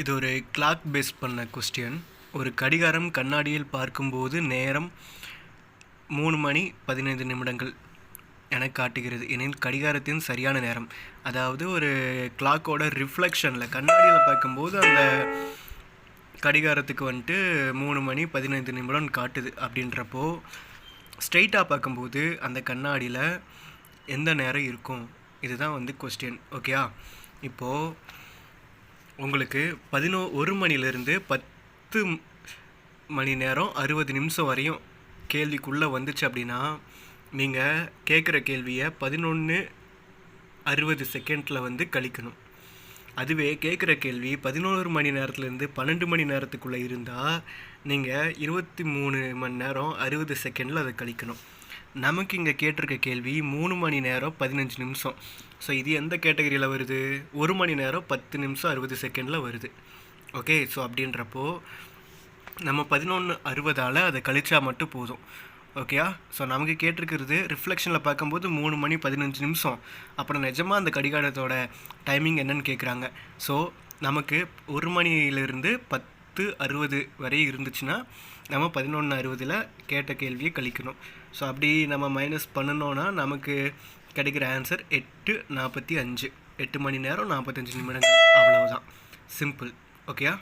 இது ஒரு clock base பண்ண கொஸ்டின் ஒரு கடிகாரம் கண்ணாடியில் பார்க்கும்போது நேரம் மூணு மணி பதினைந்து நிமிடங்கள் என காட்டுகிறது. எனில் கடிகாரத்தின் சரியான நேரம். அதாவது ஒரு கிளாக்கோட ரிஃப்ளெக்ஷனில் கண்ணாடியில் பார்க்கும்போது அந்த கடிகாரத்துக்கு வந்துட்டு மூணு மணி பதினைந்து நிமிடம் காட்டுது அப்படின்றப்போ ஸ்ட்ரெயிட்டாக பார்க்கும்போது அந்த கண்ணாடியில் எந்த நேரம் இருக்கும்? இதுதான் வந்து கொஸ்டின் ஓகேயா இப்போது உங்களுக்கு பதினோ ஒரு மணிலேருந்து பத்து மணி நேரம் அறுபது நிமிஷம் வரையும் கேள்விக்குள்ளே வந்துச்சு அப்படின்னா நீங்கள் கேட்குற கேள்வியை பதினொன்று அறுபது செகண்டில் வந்து கழிக்கணும். அதுவே கேட்குற கேள்வி பதினோரு மணி நேரத்துலேருந்து பன்னெண்டு மணி நேரத்துக்குள்ளே இருந்தால் நீங்கள் இருபத்தி மூணு மணி நேரம் அறுபது செகண்டில் அதை கழிக்கணும். நமக்கு இங்கே கேட்டிருக்க கேள்வி மூணு மணி நேரம் பதினஞ்சு நிமிஷம். ஸோ இது எந்த கேட்டகரியில் வருது? ஒரு மணி நேரம் பத்து நிமிஷம் அறுபது செகண்டில் வருது. ஓகே ஸோ அப்படின்றப்போ நம்ம பதினொன்று அறுபதால் அதை கழிச்சா மட்டும் போதும். ஓகேயா ஸோ நமக்கு கேட்டிருக்கிறது ரிஃப்ளெக்ஷனில் பார்க்கும்போது மூணு மணி பதினஞ்சு நிமிஷம். அப்புறம் நிஜமாக அந்த கடிகாரத்தோட டைமிங் என்னன்னு கேட்குறாங்க ஸோ நமக்கு ஒரு மணியிலிருந்து பத் பத்து அறுபது வரை இருந்துச்சுன்னா நம்ம பதினொன்று அறுபதில் கேட்ட கேள்வியை கழிக்கணும். ஸோ அப்படி நம்ம மைனஸ் பண்ணணும்னா நமக்கு கிடைக்கிற ஆன்சர் எட்டு நாற்பத்தி அஞ்சு. எட்டு மணி நேரம் நாற்பத்தஞ்சு நிமிடங்கள். அவ்வளவுதான். சிம்பிள் ஓகேயா